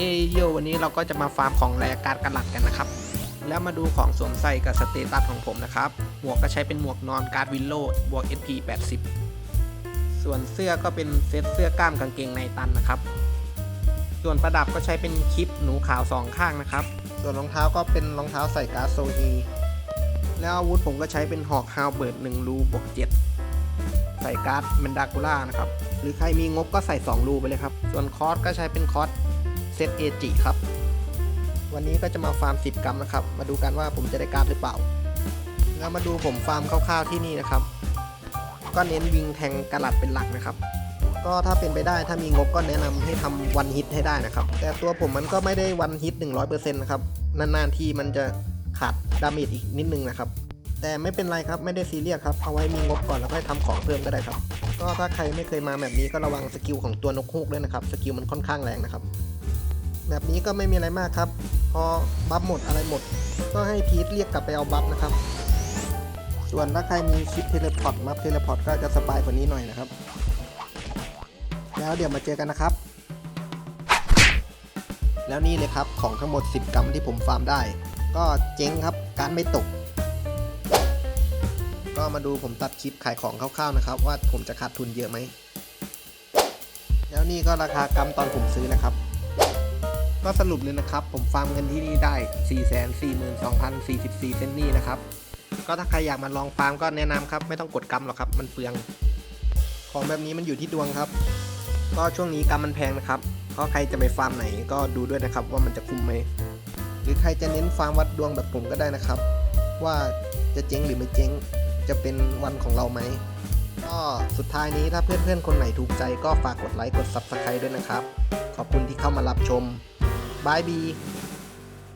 เอโยวันนี้เราก็จะมาฟาร์มของแรการดกันหลักกันนะครับ แล้วมาดูของสวมใส่กับสเตตัสของผมนะครับ หมวกก็ใช้เป็นหมวกนอนการ์ดวิลโลบวก SP 80 ส่วนเสื้อก็เป็นเซตเสื้อกล้ามกางเกงในตันนะครับ ส่วนประดับก็ใช้เป็นคลิปหนูขาวสองข้างนะครับ ส่วนรองเท้าก็เป็นรองเท้าใส่การ์ดโซฮีแล้วอาวุธผมก็ใช้เป็นหอกฮาวเบิร์ดหนึ่งรูบวกเจ็ดใส่การ์ดเมนดากูล่านะครับ หรือใครมีงบก็ใส่ 2 รูไปเลยครับ ส่วนคอร์สก็ใช้เป็นคอร์ส เซตเอจิครับ วันนี้ก็จะมาฟาร์ม 10 กรัมนะครับ มาดูกันว่าผมจะได้การ์ดหรือเปล่า แล้วมาดูผมฟาร์มคร่าวๆที่นี่นะครับ ก็เน้นวิงแทงกระหลัดเป็นหลักนะครับ ก็ถ้าเป็นไปได้ถ้ามีงบก็แนะนำให้ทำวันฮิตให้ได้นะครับ แต่ตัวผมมันก็ไม่ได้วันฮิต 100%นะครับ นานๆทีมันจะขาดดาเมจอีกนิดนึงนะครับแต่ไม่เป็นไรครับไม่ได้ซีเรียสครับเอาไว้มีงบก่อนแล้วค่อยทำของเพิ่มก็ได้ครับ ก็ถ้าใครไม่เคยมาแบบนี้ก็ระวังสกิลของตัวนกฮูกด้วยนะครับ สกิลมันค่อนข้างแรงนะครับ แบบนี้ก็ไม่มีอะไรมากครับ พอบัฟหมดอะไรหมด ก็ให้พีทเรียกกลับไปเอาบัฟนะครับ ส่วนถ้าใครมีคลิปเทเลพอร์ตมัฟเทเลพอร์ตก็จะสบายกว่านี้หน่อยนะครับ แล้วเดี๋ยวมาเจอกันนะครับ แล้วนี่เลยครับของทั้งหมด 10 กรัมที่ผมฟาร์มได้ ก็เจ๊งครับการไม่ตก ก็มาดูผมตัดคลิปขายของคร่าวๆนะครับ ว่าผมจะขาดทุนเยอะไหมแล้วนี่ก็ราคากรัมตอนผมซื้อนะครับ ก็สรุปเลยนะครับ ผมฟาร์มเงินที่นี่ได้ 442,044 เซนนี่นะครับ ก็ถ้าใครอยากมาลองฟาร์มก็แนะนำครับ ไม่ต้องกดกรัมหรอกครับ มันเปลือง ของแบบนี้มันอยู่ที่ดวงครับ ก็ช่วงนี้กรัมมันแพงนะครับ ก็ใครจะไปฟาร์มไหนก็ดูด้วยนะครับว่ามันจะคุ้มไหม หรือใครจะเน้นฟาร์มวัดดวงแบบผมก็ได้นะครับ ว่าจะเจ๊งหรือไม่เจ๊ง จะเป็นวันของเราไหม ก็สุดท้ายนี้ถ้าเพื่อนๆคนไหนถูกใจก็ฝากกดไลค์กด Subscribe ด้วยนะครับขอบคุณที่เข้ามารับชม บายบี